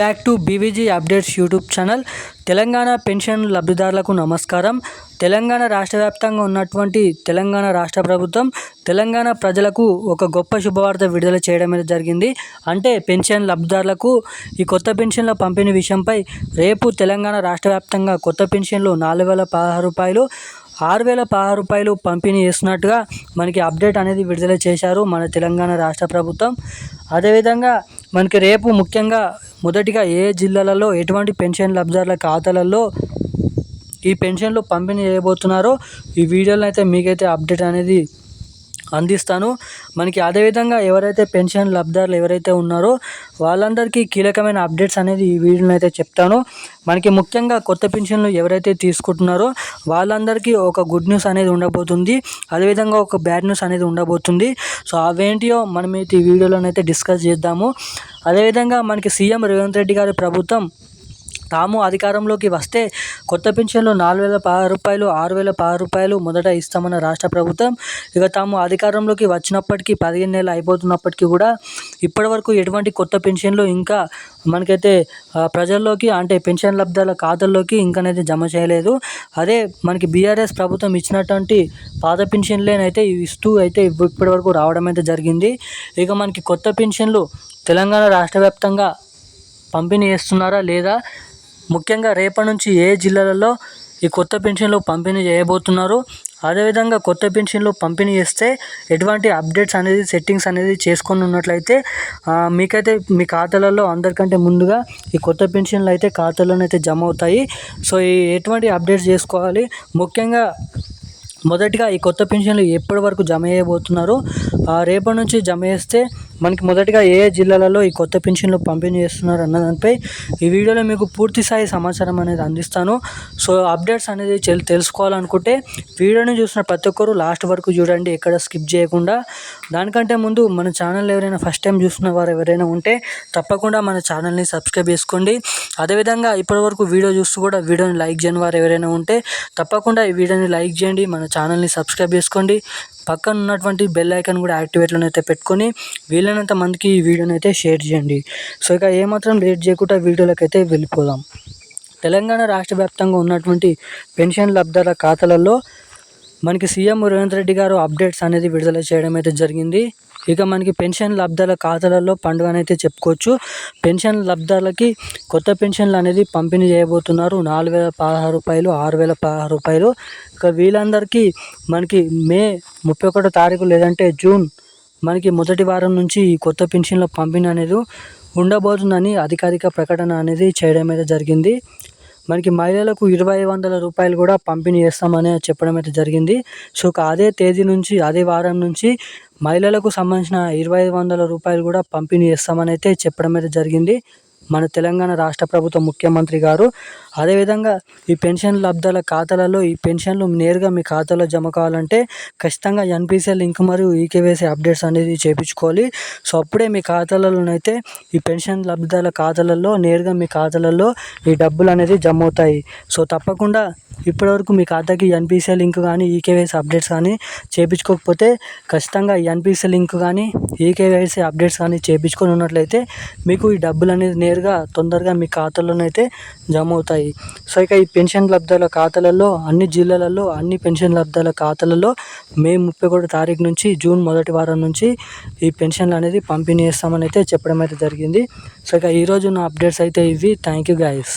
Back to BVG updates YouTube channel Telangana pension లబ్ధిదారులకు నమస్కారం. తెలంగాణ రాష్ట్ర వ్యాప్తంగా ఉన్నటువంటి తెలంగాణ రాష్ట్ర ప్రభుత్వం తెలంగాణ ప్రజలకు ఒక గొప్ప శుభవార్త విడుదల చేయడం అనేది జరిగింది. అంటే పెన్షన్ లబ్ధిదారులకు ఈ కొత్త పెన్షన్ల పంపిణీ విషయంపై రేపు తెలంగాణ రాష్ట్ర వ్యాప్తంగా కొత్త పెన్షన్లు నాలుగు వేల పదహారు రూపాయలు ఆరు వేల పదహారు రూపాయలు పంపిణీ చేస్తున్నట్టుగా మనకి అప్డేట్ అనేది విడుదల చేశారు మన తెలంగాణ రాష్ట్ర ప్రభుత్వం. అదేవిధంగా మనకి రేపు ముఖ్యంగా మొదటిగా ఏ జిల్లాలలో ఎటువంటి పెన్షన్ లబ్ధిదారుల ఖాతాలలో ఈ పెన్షన్లు పంపిణీ చేయబోతున్నారో ఈ వీడియోలో అయితే మీకైతే అప్డేట్ అనేది అందిస్తాను. మనకి అదేవిధంగా ఎవరైతే పెన్షన్ లబ్ధారులు ఎవరైతే ఉన్నారో వాళ్ళందరికీ కీలకమైన అప్డేట్స్ అనేది ఈ వీడియోలో అయితే చెప్తాను. మనకి ముఖ్యంగా కొత్త పెన్షన్లు ఎవరైతే తీసుకుంటున్నారో వాళ్ళందరికీ ఒక గుడ్ న్యూస్ అనేది ఉండబోతుంది. అదేవిధంగా ఒక బ్యాడ్ న్యూస్ అనేది ఉండబోతుంది. సో అవేంటియో మనం అయితే ఈ వీడియోలోనైతే డిస్కస్ చేద్దాము. అదేవిధంగా మనకి సీఎం రేవంత్ రెడ్డి గారి ప్రభుత్వం తాము అధికారంలోకి వస్తే కొత్త పెన్షన్లు నాలుగు వేల పదహారు రూపాయలు ఆరు వేల పదహారు రూపాయలు మొదట ఇస్తామన్న రాష్ట్ర ప్రభుత్వం. ఇక తాము అధికారంలోకి వచ్చినప్పటికీ పదిహేను నెలలు అయిపోతున్నప్పటికీ కూడా ఇప్పటివరకు ఎటువంటి కొత్త పెన్షన్లు ఇంకా మనకైతే ప్రజల్లోకి అంటే పెన్షన్ లబ్ధాల ఖాతాల్లోకి ఇంకనైతే జమ చేయలేదు. అదే మనకి బీఆర్ఎస్ ప్రభుత్వం ఇచ్చినటువంటి పాత పెన్షన్లేనైతే ఇస్తూ అయితే ఇప్పటివరకు రావడం అయితే జరిగింది. ఇక మనకి కొత్త పెన్షన్లు తెలంగాణ రాష్ట్ర వ్యాప్తంగా పంపిణీ చేస్తున్నారా లేదా ముఖ్యంగా రేపటి నుంచి ఏ జిల్లాలలో ఈ కొత్త పెన్షన్లు పంపిణీ చేయబోతున్నారు? అదేవిధంగా కొత్త పెన్షన్లు పంపిణీ చేస్తే ఎటువంటి అప్డేట్స్ అనేది సెట్టింగ్స్ అనేది చేసుకొని ఉన్నట్లయితే మీకైతే మీ ఖాతాలలో అందరికంటే ముందుగా ఈ కొత్త పెన్షన్లు అయితే ఖాతాలోనైతే జమ అవుతాయి. సో ఈ ఎటువంటి అప్డేట్స్ చేసుకోవాలి? ముఖ్యంగా మొదటిగా ఈ కొత్త పెన్షన్లు ఎప్పటి వరకు జమ చేయబోతున్నారు? రేపటి నుంచి జమ చేస్తే మనకి మొదటిగా ఏ జిల్లాలలో ఈ కొత్త పెన్షన్లు పంపిణీ చేస్తున్నారు అన్న దానిపై ఈ వీడియోలో మీకు పూర్తి స్థాయి సమాచారం అనేది అందిస్తాను. సో అప్డేట్స్ అనేది తెలుసుకోవాలనుకుంటే వీడియోని చూసిన ప్రతి ఒక్కరు లాస్ట్ వరకు చూడండి ఎక్కడ స్కిప్ చేయకుండా. దానికంటే ముందు మన ఛానల్ ఎవరైనా ఫస్ట్ టైం చూసిన వారు ఎవరైనా ఉంటే తప్పకుండా మన ఛానల్ని సబ్స్క్రైబ్ చేసుకోండి. అదేవిధంగా ఇప్పటివరకు వీడియో చూస్తూ కూడా వీడియోని లైక్ చేయని వారు ఎవరైనా ఉంటే తప్పకుండా ఈ వీడియోని లైక్ చేయండి మన ఛానల్ని సబ్స్క్రైబ్ చేసుకోండి. పక్కన ఉన్నటువంటి బెల్ ఐకాన్ కూడా యాక్టివేట్లో అయితే పెట్టుకొని వీలైనంత మందికి ఈ వీడియోని అయితే షేర్ చేయండి. సో ఇక ఏమాత్రం లేట్ చేయకుండా వీడియోలోకి అయితే వెళ్ళిపోదాం. తెలంగాణ రాష్ట్ర వ్యాప్తంగా ఉన్నటువంటి పెన్షన్ లబ్ధాల ఖాతాలలో మనకి సీఎం రేవంత్ రెడ్డి గారు అప్డేట్స్ అనేది విడుదల చేయడం అయితే జరిగింది. ఇక మనకి పెన్షన్ లబ్ధాల ఖాతాలలో పండుగ అయితే చెప్పుకోవచ్చు. పెన్షన్ లబ్ధాలకి కొత్త పెన్షన్లు అనేది పంపిణీ చేయబోతున్నారు. నాలుగు వేల పదహారు రూపాయలు ఆరు వేల పదహారు రూపాయలు. ఇక వీళ్ళందరికీ మనకి మే ముప్పై ఒకటో తారీఖు లేదంటే జూన్ మనకి మొదటి వారం నుంచి ఈ కొత్త పెన్షన్ల పంపిణీ అనేది ఉండబోతుందని అధికారిక ప్రకటన అనేది చేయడం అయితే జరిగింది. మనకి మహిళలకు ఇరవై వందల రూపాయలు కూడా పంపిణీ చేస్తామని చెప్పడం అయితే జరిగింది. సో అదే తేదీ నుంచి అదే వారం నుంచి మహిళలకు సంబంధించిన ఇరవై వందల రూపాయలు కూడా పంపిణీ చేస్తామని అయితే చెప్పడం అయితే జరిగింది. మన తెలంగాణ రాష్ట్ర ప్రభుత్వ ముఖ్యమంత్రి గారు. అదేవిధంగా ఈ పెన్షన్ లబ్ధాల ఖాతాలలో ఈ పెన్షన్లు నేరుగా మీ ఖాతాలో జమ కావాలంటే ఖచ్చితంగా ఎన్పిసిఎల్ లింక్ మరియు ఈకేవైసీ అప్డేట్స్ అనేది చేయించుకోవాలి సో అప్పుడే మీ ఖాతాలలోనైతే ఈ పెన్షన్ లబ్ధాల ఖాతాలలో నేరుగా మీ ఖాతాలలో ఈ డబ్బులు అనేది జమ అవుతాయి. సో తప్పకుండా ఇప్పటివరకు మీ ఖాతాకి ఎన్పిసిఐ లింక్ కానీ ఈకేవైసీ అప్డేట్స్ కానీ చేయించుకోకపోతే ఖచ్చితంగా ఎన్పిసిఐ లింక్ కానీ ఈకేవైసీ అప్డేట్స్ కానీ చేయించుకొని ఉన్నట్లయితే మీకు ఈ డబ్బులు అనేది నేరుగా తొందరగా మీ ఖాతాలోనైతే జమ అవుతాయి సో ఇక ఈ పెన్షన్ లబ్ధాల ఖాతాలలో అన్ని జిల్లాలలో అన్ని పెన్షన్ లబ్ధాల ఖాతాలలో మే ముప్పై ఒకటి తారీఖు నుంచి జూన్ మొదటి వారం నుంచి ఈ పెన్షన్లు అనేది పంపిణీ చేస్తామని అయితే చెప్పడం అయితే జరిగింది. సో ఇక ఈరోజు నా అప్డేట్స్ అయితే ఇవి. Thank you guys.